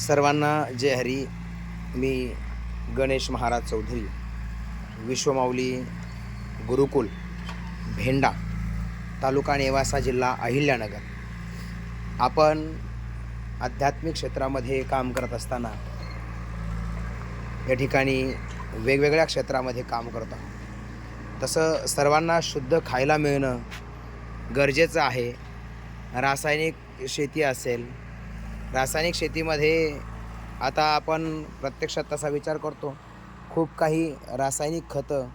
सर्वांना जय हरी. मी गणेश महाराज चौधरी विश्वमाऊली गुरुकुल भेंडा तालुका नेवासा जिल्हा अहिल्यानगर. आपण आध्यात्मिक क्षेत्रामध्ये काम करत असताना या ठिकाणी वेगवेगळ्या क्षेत्रामध्ये काम करतो. तसं सर्वांना शुद्ध खायला मिळणं गरजेचं आहे. रासायनिक शेती असेल रासायनिक शेतीमध्ये आता आपण प्रत्यक्षात तसा विचार करतो. खूप काही रासायनिक खतं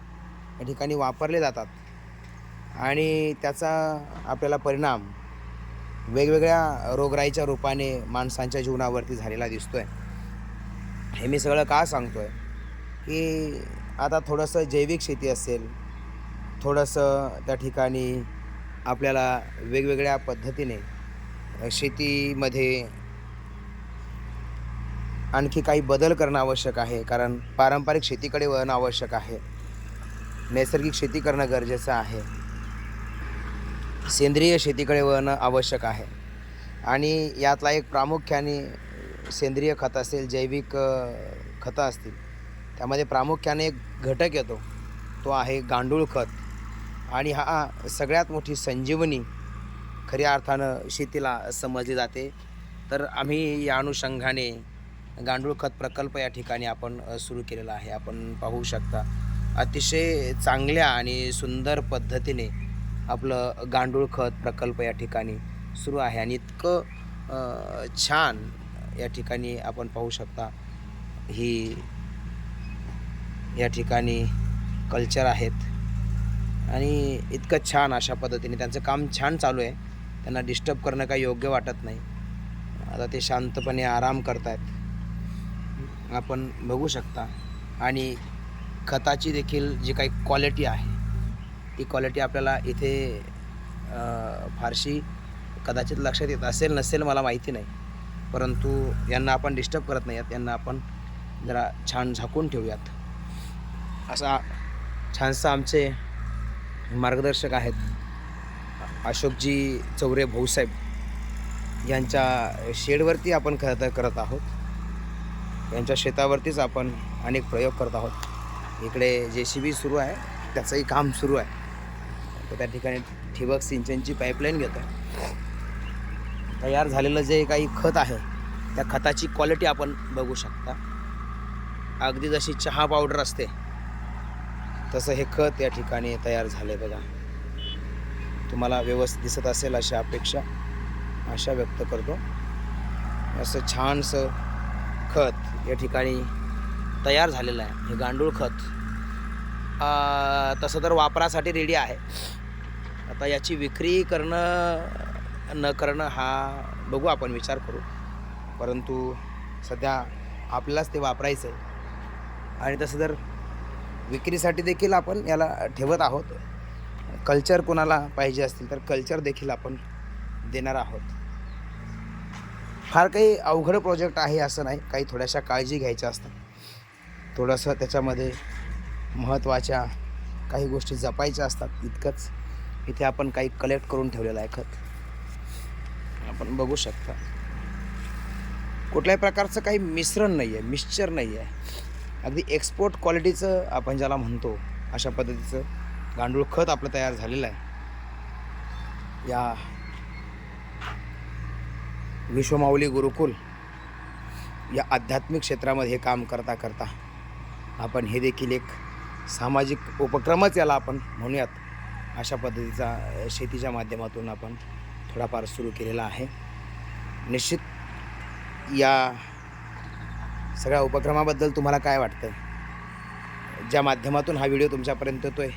या ठिकाणी वापरले जातात. आणि त्याचा आपल्याला परिणाम वेगवेगळ्या रोगराईच्या रूपाने माणसांच्या जीवनावरती झालेला दिसतो आहे हे मी सगळं का सांगतो आहे की आता थोडंसं जैविक शेती असेल थोडंसं त्या ठिकाणी आपल्याला वेगवेगळ्या पद्धतीने शेतीमध्ये आणखी काही बदल करणं आवश्यक आहे कारण पारंपरिक शेतीकडे वळणं आवश्यक आहे. नैसर्गिक शेती करणं गरजेचं आहे. सेंद्रिय शेतीकडे वळणं आवश्यक आहे. आणि यातला एक प्रामुख्याने सेंद्रिय खत असेल जैविक खतं असतील त्यामध्ये प्रामुख्याने एक घटक येतो. तो आहे गांडूळ खत. आणि हा सगळ्यात मोठी संजीवनी खऱ्या अर्थानं शेतीला समजली जाते. तर आम्ही या अनुषंगाने गांडूळ खत प्रकल्प या ठिकाणी आपण सुरू केलेला आहे. आपण पाहू शकता अतिशय चांगल्या आणि सुंदर पद्धतीने आपलं गांडूळ खत प्रकल्प या ठिकाणी सुरू आहे आणि इतकं छान या ठिकाणी आपण पाहू शकता ही या ठिकाणी कल्चर आहेत. आणि इतकं छान अशा पद्धतीने त्यांचं काम छान चालू आहे. त्यांना डिस्टर्ब करणं काही योग्य वाटत नाही. आता ते शांतपणे आराम करतायत. आपण बघू शकता. आणि खताची देखील जी काही क्वालिटी आहे ती क्वालिटी आपल्याला इथे फारशी कदाचित लक्षात येत असेल नसेल मला माहिती नाही. परंतु यांना आपण डिस्टर्ब करत नाही आहेत यांना आपण जरा छान झाकून ठेवूयात. असा छानसा आमचे मार्गदर्शक आहेत अशोकजी चौरे भाऊसाहेब. यांच्या शेडवरती आपण खरं तर करत आहोत. यांच्या शेतावरतीच आपण अनेक प्रयोग करत आहोत. इकडे जे सी बी सुरू आहे त्याचंही काम सुरू आहे. तर त्या ठिकाणी ठिबक सिंचनची पाईपलाईन घेतो तयार झालेलं जे काही खत आहे त्या खताची क्वालिटी आपण बघू शकता. अगदी जशी चहा पावडर असते तसं हे खत या ठिकाणी तयार झाले बघा. तुम्हाला व्यवस्थित दिसत असेल अशा अपेक्षा आशा व्यक्त करतो. असं छानसं खत या ठिकाणी तयार झालेलं आहे. हे गांडूळ खत. तसं तर वापरासाठी रेडी आहे. आता याची विक्री करणं न करणं हा बघू आपण विचार करू. परंतु सध्या आपल्यालाच ते वापरायचं आहे आणि तसं जर विक्रीसाठी देखील आपण याला ठेवत आहोत. कल्चर कोणाला पाहिजे असतील तर कल्चर देखील आपण देणार आहोत. फार काही अवघड प्रोजेक्ट आहे असं नाही. काही थोड्याशा काळजी घ्यायच्या असतात. थोडंसं त्याच्यामध्ये महत्त्वाच्या काही गोष्टी जपायच्या असतात. इतकंच इथे आपण काही कलेक्ट करून ठेवलेलं आहे खत. आपण बघू शकता. कुठल्याही प्रकारचं काही मिश्रण नाही आहे मिक्सचर नाही आहे अगदी एक्सपोर्ट क्वालिटीचं आपण ज्याला म्हणतो अशा पद्धतीचं गांडूळ खत आपलं तयार झालेलं आहे. या विश्वमाऊली गुरुकुल या आध्यात्मिक क्षेत्रामध्ये हे काम करता करता आपण हे देखील एक सामाजिक उपक्रमच याला आपण म्हणूयात. अशा पद्धतीचा शेतीच्या माध्यमातून आपण थोडाफार सुरू केलेला आहे. निश्चित या सगळ्या उपक्रमाबद्दल तुम्हाला काय वाटतं ज्या माध्यमातून हा व्हिडिओ तुमच्यापर्यंत येतो आहे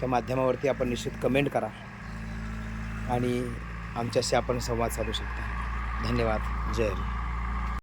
त्या माध्यमावरती आपण निश्चित कमेंट करा आणि आमच्याशी आपण संवाद साधू शकता. धन्यवाद. जय